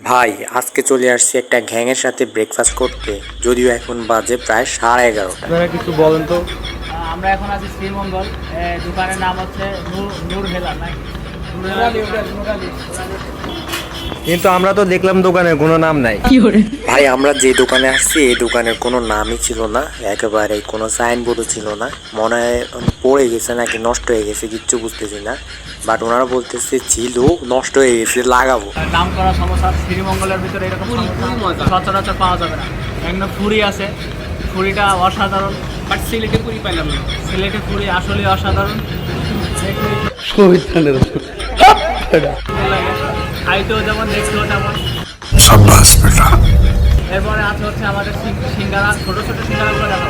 ভাই আজকে চলে আসছি একটা ঘ্যাংয়ের সাথে ব্রেকফাস্ট করতে। যদিও এখন বাজে প্রায় সাড়ে এগারোটা। আপনারা কিছু বলেন তো। আমরা এখন আছি শ্রীমঙ্গল। এ, দোকানের নাম হচ্ছে নূর নূর নাকি? নূর হেলাল কিন্তু আমরা তো দেখলাম দোকানে কোনো নাম নাই। ভাই আমরা যে দোকানে আসছি এই দোকানের কোনো নামই ছিল না একেবারে কোনো সাইনবোর্ডও ছিল না। মনে হয় পড়ে গেছে নাকি নষ্ট হয়ে গেছে কিচ্ছু বুঝতেছি না। বাট ওনারা বলতেছে ছিল নষ্ট হয়ে গেছে লাগাবো। নাম করা সমস্যা শ্রীমঙ্গলের ভিতরে এরকম সচরাচর পাওয়া যাবে না। একটা ফুরি আছে। ফুরিটা অসাধারণ। বাট সিলেটে ফুরি পাইলাম না। সিলেটে ফুরি আসলে অসাধারণ। যেমন দেখতেও তেমন। এরপরে আছে হচ্ছে আমাদের সিঙ্গারা ছোট ছোট সিঙ্গারাগুলো দেখো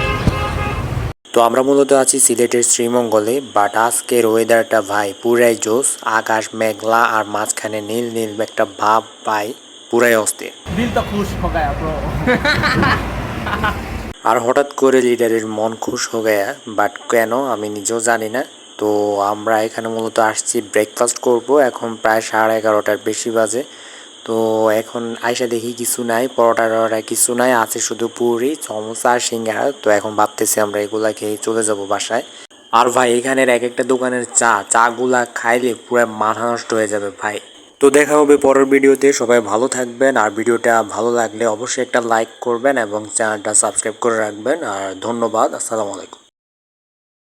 তো আমরা মূলত আছি সিলেটের শ্রীমঙ্গলে বাট আজকের ওয়েদারটা ভাই পুরাই জোস আকাশ মেঘলা আর মাঝখানে নীল নীল একটা ভাব পাই পুরাই অস্থির। দিল তো খুশ হো ব্রো আর হঠাৎ করে লিডারের মন খুশ হয়ে গেয়া বাট কেন আমি নিজেও জানি না। তো আমরা এখানে মূলত আসছি ব্রেকফাস্ট করব। এখন প্রায় সাড়ে এগারোটার বেশি বাজে। তো এখন আইসা দেখি কিছু নাই, পরোটা টরোটা কিছু নাই, আছে শুধু পুরি, সমোসা আর সিঙ্গারা। তো এখন ভাবতেছি আমরা এগুলা খেয়ে চলে যাব বাসায়। আর ভাই, এখানের এক একটা দোকানের চা, চাগুলা খাইলে পুরো মাথা নষ্ট হয়ে যাবে ভাই। তো দেখা হবে পরের ভিডিওতে, সবাই ভালো থাকবেন। আর ভিডিওটা ভালো লাগলে অবশ্যই একটা লাইক করবেন এবং চ্যানেলটা সাবস্ক্রাইব করে রাখবেন। আর ধন্যবাদ, আসসালামু আলাইকুম।